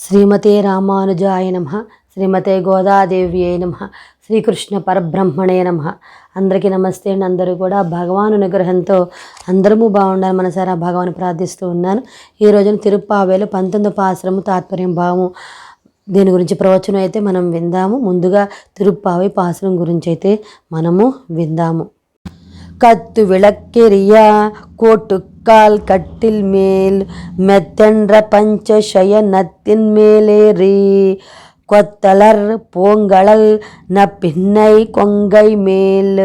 శ్రీమతే రామానుజాయ నమ. శ్రీమతే గోదాదేవ్యే నమ. శ్రీకృష్ణ పరబ్రహ్మణే నమ. అందరికీ నమస్తే అండి. అందరూ కూడా భగవాను నిగ్రహంతో అందరము బాగుండాలి మనసారా భగవాన్ ప్రార్థిస్తూ ఉన్నాను. ఈ రోజున తిరుప్పావేలు పంతొమ్మిది పాశ్రము తాత్పర్యం భావము దీని గురించి ప్రవచనం అయితే మనం విందాము. ముందుగా తిరుప్పావి పాశ్రం గురించి అయితే మనము విందాము. కత్తు విళక్కెరియా కోటు முக்கால் கட்டில் மேல் மெத்தென்ற பஞ்ச சயனத்தின் மேலேறி. கொத்தலர் பூங்கழல் ந பின்னை கொங்கை மேல்.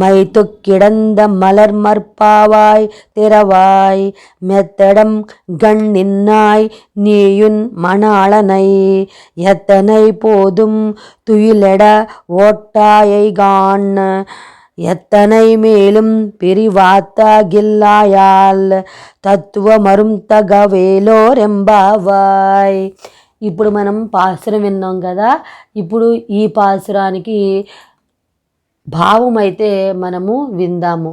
மைத்து கிடந்த மலர் மற்பாவாய் திறவாய். மெத்தடம் கண்ணின்னாய் நீயுன் மணாளனை. எத்தனை போதும் துயிலட ஓட்டாயை காண். எத்தனை மேலும் பிரிவாத்தாகில்லாயால் తత్వమరుం తగవేలోరెంబావాయ్ ఇప్పుడు మనం పాసురం విన్నాం కదా ఇప్పుడు ఈ పాసురానికి భావం అయితే మనము విందాము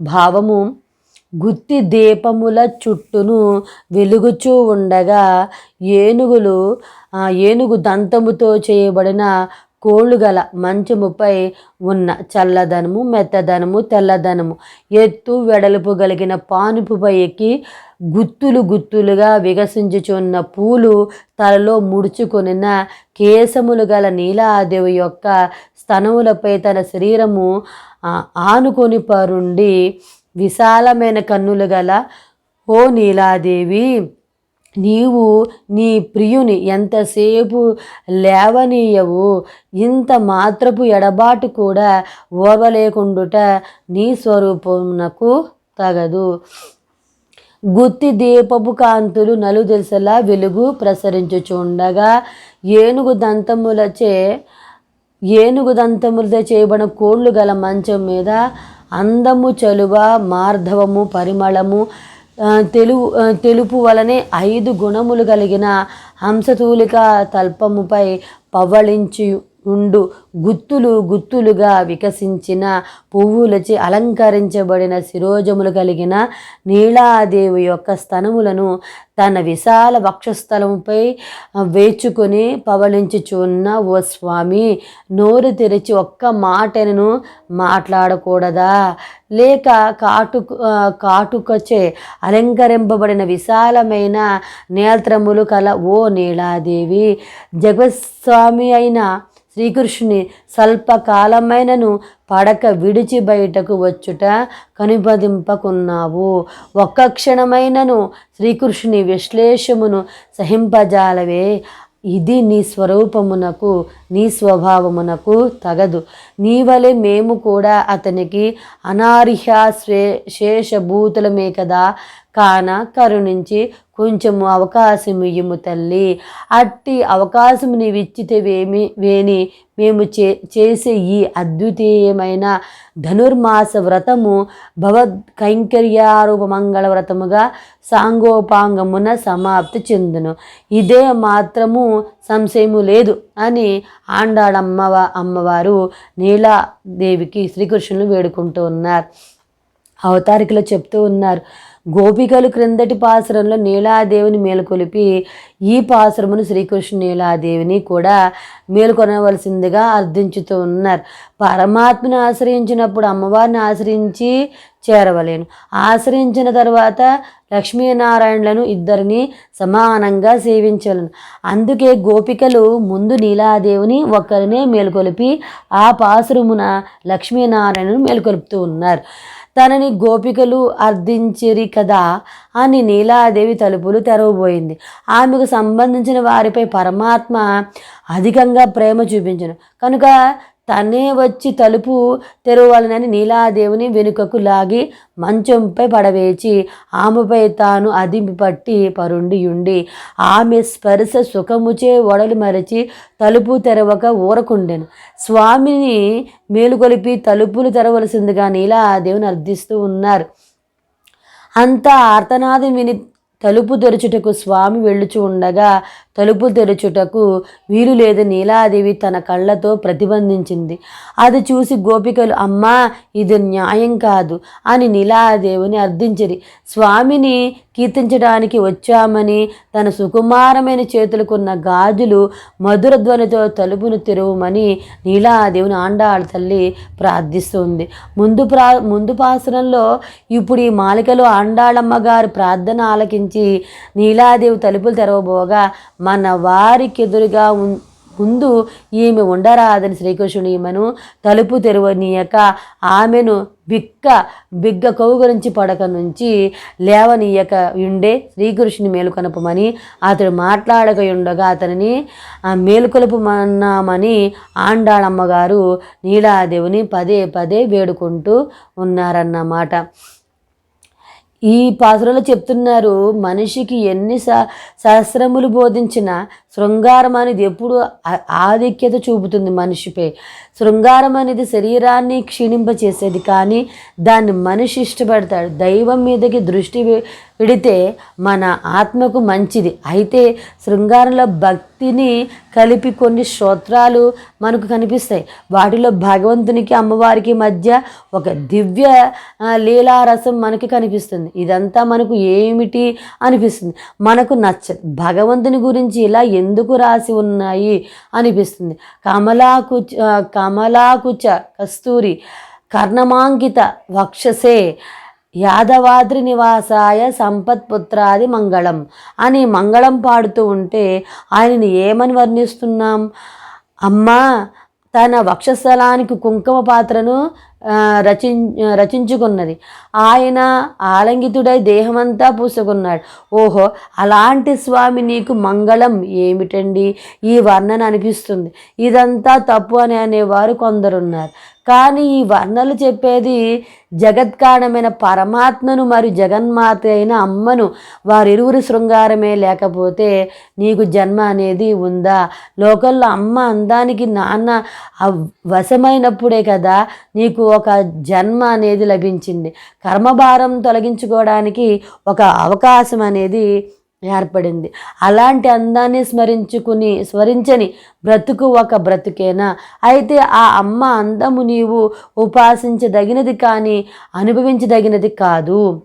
భావము గుత్తి దీపముల చుట్టూను వెలుగుచూ ఉండగా ఏనుగులు ఆ ఏనుగు దంతముతో చేయబడిన కోళ్ళు గల మంచముపై ఉన్న చల్లదనము మెత్తదనము తెల్లదనము ఎత్తు వెడల్పు కలిగిన పానుపుపై ఎక్కి గుత్తులు గుత్తులుగా వికసించుచున్న పూలు తలలో ముడుచుకొనిన కేశములు గల నీలాదేవి యొక్క స్తనములపై తన శరీరము ఆనుకొని పరుండి విశాలమైన కన్నులు గల ఓ నీలాదేవి. నీవు నీ ప్రియుని ఎంతసేపు లేవనీయవు ఇంత మాత్రపు ఎడబాటు కూడా ఓర్వలేకుండుట నీ స్వరూపమునకు తగదు. గుత్తి దీపపు కాంతులు నలుదెసలా వెలుగు ప్రసరించుచుండగా ఏనుగు దంతములచే ఏనుగు దంతములతో చేయబడిన కోళ్ళు గల మంచం మీద అందము చలువ మార్ధవము పరిమళము తెలు తెలుగు తెలుపు వలనే ఐదు గుణములు కలిగిన హంసతూలిక తల్పముపై పవళించి ఉండు. గుత్తులు గుత్తులుగా వికసించిన పువ్వులచే అలంకరించబడిన శిరోజములు కలిగిన నీలాదేవి యొక్క స్తనములను తన విశాల వక్షస్థలముపై వేచుకొని పవలించుచున్న ఓ స్వామి నోరు తెరిచి ఒక్క మాటను మాట్లాడకూడదా? లేక కాటు కాటుకచే అలంకరింపబడిన విశాలమైన నేత్రములు కల ఓ నీలాదేవి జగస్వామి అయిన శ్రీకృష్ణుని స్వల్పకాలమైనను పడక విడిచి బయటకు వచ్చుట కనుపదింపకున్నావు ఒక్క క్షణమైనను శ్రీకృష్ణుని విశ్లేషమును సహింపజాలవే. ఇది నీ స్వరూపమునకు నీ స్వభావమునకు తగదు. నీవలె మేము కూడా అతనికి అనార్హ శ్రే శేషభూతులమే కదా. కాన కరుణించి కొంచెము అవకాశం ఇయ్యము తల్లి. అట్టి అవకాశం నీవిచ్చితేవేమి వేని మేము చే చేసే ఈ అద్వితీయమైన ధనుర్మాస వ్రతము భవద్ కైంకర్యారూప మంగళ వ్రతముగా సాంగోపాంగమున సమాప్తి చెందును. ఇదే మాత్రము సంశయము లేదు అని ఆండాడమ్మవ అమ్మవారు నీలాదేవికి శ్రీకృష్ణులు వేడుకుంటూ ఉన్నారు. అవతారికలో చెప్తూ ఉన్నారు. గోపికలు క్రిందటి పాసురంలో నీలాదేవిని మేలుకొలిపి ఈ పాసురమును శ్రీకృష్ణ నీలాదేవిని కూడా మేలుకొనవలసిందిగా అర్థించుతూ ఉన్నారు. పరమాత్మను ఆశ్రయించినప్పుడు అమ్మవారిని ఆశ్రయించి చేరవలేను. ఆశ్రయించిన తర్వాత లక్ష్మీనారాయణలను ఇద్దరిని సమానంగా సేవించలను అందుకే గోపికలు ముందు నీలాదేవిని ఒక్కరినే మేలుకొలిపి ఆ పాసురమున లక్ష్మీనారాయణను మేలుకొలుపుతూ ఉన్నారు. తనని గోపికలు అర్థించిరి కదా అని నీలాదేవి తలుపులు తెరవబోయింది. ఆమెకు సంబంధించిన వారిపై పరమాత్మ అధికంగా ప్రేమ చూపించను. కనుక తనే వచ్చి తలుపు తెరవాలనని నీలాదేవిని వెనుకకు లాగి మంచంపై పడవేచి ఆమెపై తాను అదిమి పట్టి పరుండి ఉండి ఆమె స్పర్శ సుఖముచే ఒడలు మరచి తలుపు తెరవక ఊరకుండెను. స్వామిని మేలుకొలిపి తలుపులు తెరవలసిందిగా నీలాదేవిని అర్థిస్తూ ఉన్నారు. అంత ఆర్తనాదం విని తలుపు తెరుచుటకు స్వామి వెళ్ళుచు ఉండగా తలుపు తెరుచుటకు వీలు లేదు నీలాదేవి తన కళ్ళతో ప్రతిబంధించింది. అది చూసి గోపికలు అమ్మా ఇది న్యాయం కాదు అని నీలాదేవిని అర్థించిరి. స్వామిని కీర్తించడానికి వచ్చామని తన సుకుమారమైన చేతులకున్న గాజులు మధుర ధ్వనితో తలుపును తెరవమని నీలాదేవిని ఆండాళ్ళ తల్లి ప్రార్థిస్తుంది. ముందు ప్రా ముందు పాసనంలో ఇప్పుడు ఈ మాలికలో ఆండాళమ్మ గారు ప్రార్థన ఆలకించి నీలాదేవి తలుపులు తెరవబోగా మన వారికి ఎదురుగా ముందు ఈమె ఉండరాదని శ్రీకృష్ణుడు ఈమెను తలుపు తెరవనీయక ఆమెను బిక్క బిగ్గ కౌగురించి పడక నుంచి లేవనీయక ఉండే శ్రీకృష్ణుని మేలుకొనపమని అతడు మాట్లాడక ఉండగా అతనిని మేలుకొలుపుమన్నామని ఆండాళమ్మగారు నీలాదేవిని పదే పదే వేడుకుంటూ ఉన్నారన్నమాట. ఈ పాత్రలు చెప్తున్నారు మనిషికి ఎన్ని స శాస్త్రములు బోధించిన శృంగారం అనేది ఎప్పుడు ఆధిక్యత చూపుతుంది మనిషిపై. శృంగారం అనేది శరీరాన్ని క్షీణింపచేసేది కానీ దాన్ని మనిషి ఇష్టపడతాడు. దైవం మీదకి దృష్టి విడితే మన ఆత్మకు మంచిది. అయితే శృంగారంలో భక్తిని కలిపి కొన్ని శ్రోత్రాలు మనకు కనిపిస్తాయి. వాటిలో భగవంతునికి అమ్మవారికి మధ్య ఒక దివ్య లీలారసం మనకి కనిపిస్తుంది. ఇదంతా మనకు ఏమిటి అనిపిస్తుంది? మనకు నచ్చదు భగవంతుని గురించి ఇలా ఎందుకు రాసి ఉన్నాయి అనిపిస్తుంది. కమలాకుచ కమలాకుచ కస్తూరి కర్ణమాంకిత వక్షసే యాదవాద్రి నివాసాయ సంపత్పుత్రాది మంగళం. అని మంగళం పాడుతూ ఉంటే ఆయనని ఏమని వర్ణిస్తున్నాం? అమ్మా తన వక్షస్థలానికి కుంకుమ పాత్రను ఆ, రచిం రచించుకున్నది. ఆయన ఆలంగితుడై దేహమంతా పూసుకున్నాడు. ఓహో అలాంటి స్వామి నీకు మంగళం ఏమిటండి? ఈ వర్ణన అనిపిస్తుంది. ఇదంతా తప్పు అని అనేవారు కొందరున్నారు. కానీ ఈ వర్ణలు చెప్పేది జగత్కారణమైన పరమాత్మను మరియు జగన్మాత అయిన అమ్మను వారిరువురి శృంగారమే లేకపోతే నీకు జన్మ అనేది ఉందా? లోకల్లో అమ్మ అందానికి నాన్న వశమైనప్పుడే కదా నీకు ఒక జన్మ అనేది లభించింది. కర్మభారం తొలగించుకోవడానికి ఒక అవకాశం అనేది ఏర్పడింది. అలాంటి అందాన్ని స్మరించుకుని స్మరించని బ్రతుకు ఒక బ్రతుకేనా? అయితే ఆ అమ్మ అందము నీవు ఉపాసించదగినది కానీ అనుభవించదగినది కాదు.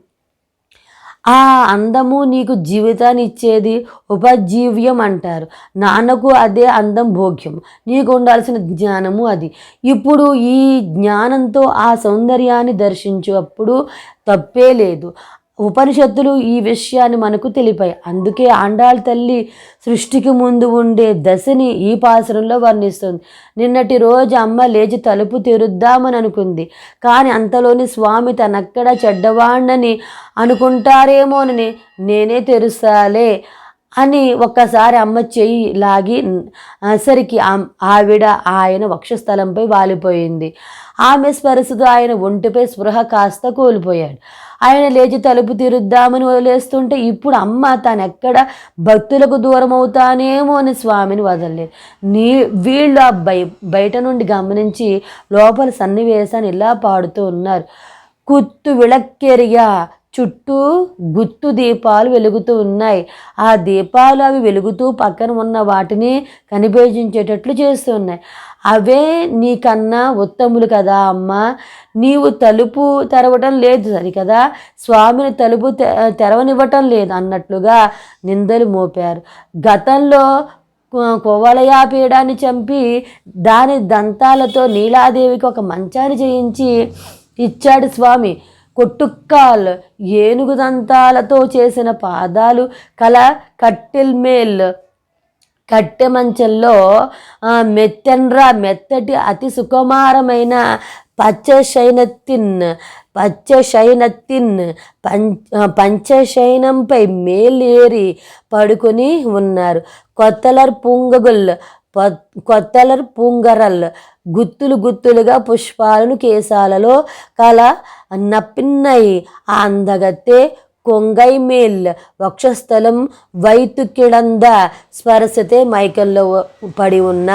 ఆ అందము నీకు జీవితాన్ని ఇచ్చేది ఉపజీవ్యం అంటారు. నాన్నకు అదే అందం భోగ్యం. నీకు ఉండాల్సిన జ్ఞానము అది. ఇప్పుడు ఈ జ్ఞానంతో ఆ సౌందర్యాన్ని దర్శించేటప్పుడు తప్పే లేదు. ఉపనిషత్తులు ఈ విషయాన్ని మనకు తెలిపాయి. అందుకే ఆండాళ్ తల్లి సృష్టికి ముందు ఉండే దశని ఈ పాసరంలో వర్ణిస్తుంది. నిన్నటి రోజు అమ్మ లేచి తలుపు తెరుద్దామని అనుకుంది. కానీ అంతలోని స్వామి తనక్కడ చెడ్డవాణ్ణని అనుకుంటారేమోనని నేనే తెరుస్తాలే అని ఒక్కసారి అమ్మ చెయ్యి లాగి సరికి ఆవిడ ఆయన వక్షస్థలంపై వాలిపోయింది. ఆమె స్పర్శతో ఆయన ఒంటిపై స్పృహ కాస్త కోల్పోయాడు. ఆయన లేచి తలుపు తీరుద్దామని వదిలేస్తుంటే ఇప్పుడు అమ్మ తానెక్కడ భక్తులకు దూరం అవుతానేమో అని స్వామిని వదలలేదు. నీ వీళ్ళు ఆ బయ బయట నుండి గమనించి లోపల సన్నివేశాన్ని ఇలా పాడుతూ ఉన్నారు? కుత్తు విలక్కెరిగా చుట్టూ గుత్తు దీపాలు వెలుగుతూ ఉన్నాయి. ఆ దీపాలు అవి వెలుగుతూ పక్కన ఉన్న వాటిని కనిపించేటట్లు చేస్తూ ఉన్నాయి. అవే నీకన్నా ఉత్తములు కదా అమ్మ. నీవు తలుపు తెరవటం లేదు సరికదా? స్వామిని తలుపు తె- తెరవనివ్వటం లేదు అన్నట్లుగా నిందలు మోపారు. గతంలో కు- పీడాన్ని చంపి దాని దంతాలతో నీలాదేవికి ఒక మంచాన్ని చేయించి ఇచ్చాడు స్వామి. కొట్టుక్కాల్ ఏనుగు దంతాలతో చేసిన పాదాలు కల కట్టెల్ మేల్. కట్టె మంచంలో మెత్తెన్రా మెత్తటి అతి సుకుమారమైన పచ్చ శైనత్తిన్ పచ్చ శైనత్తిన్ పంచ పంచశైనంపై మేలేరి పడుకొని ఉన్నారు. కొత్తలర్ పుంగగుల్ కొత్తలర్ పుంగరల్ గుత్తులు గుత్తులుగా పుష్పాలను కేశాలలో కల నప్పిన్నై ఆ అందగత్తె కొంగై మేల్ వక్షస్థలం వైతు కిడంద స్పర్శతే మైకల్లో పడి ఉన్న.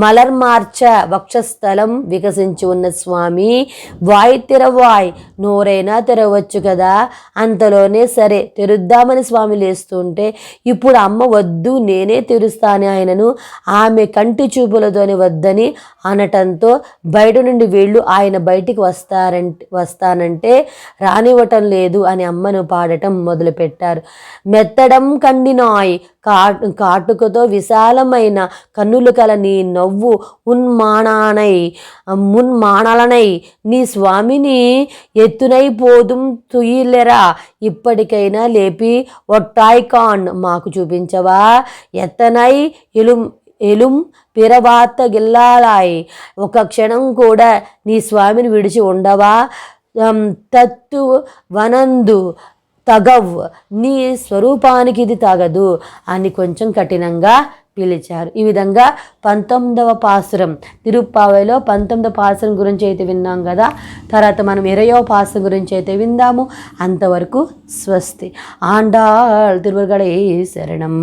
మలర్ మార్చ వక్షస్థలం వికసించి ఉన్న స్వామి వాయ్ తెరవాయ్ నోరైనా తెరవచ్చు కదా? అంతలోనే సరే తెరుద్దామని స్వామి లేస్తుంటే ఇప్పుడు అమ్మ వద్దు నేనే తెరుస్తాను ఆయనను. ఆమె కంటి చూపులతోనే వద్దని అనటంతో బయట నుండి వీళ్ళు ఆయన బయటికి వస్తారంటే వస్తానంటే రానివ్వటం లేదు అని అమ్మను పాడటం మొదలుపెట్టారు. మెత్తడం కండినాయ్ కా కాటుకతో విశాలమైన కన్నులు కల నీ నవ్వు ఉన్మానానై మున్మానాలనై నీ స్వామిని ఎత్తునై పోదుం తుయిలెరా ఇప్పటికైనా లేపి ఒట్టాయికాన్ మాకు చూపించవా? ఎత్తనై ఇలుం ఎలుం పిరవాత గిల్లాలాయ్. ఒక క్షణం కూడా నీ స్వామిని విడిచి ఉండవా? తత్తు వనందు తగవ్. నీ స్వరూపానికి ఇది తగదు అని కొంచెం కఠినంగా పిలిచారు. ఈ విధంగా పంతొమ్మిదవ పాసురం తిరుప్పావైలో పంతొమ్మిదవ పాసురం గురించి అయితే విన్నాం కదా. తర్వాత మనం ఇరయో పాసురం గురించి అయితే విందాము. అంతవరకు స్వస్తి. ఆండాళ్ తిరువగడే శరణం.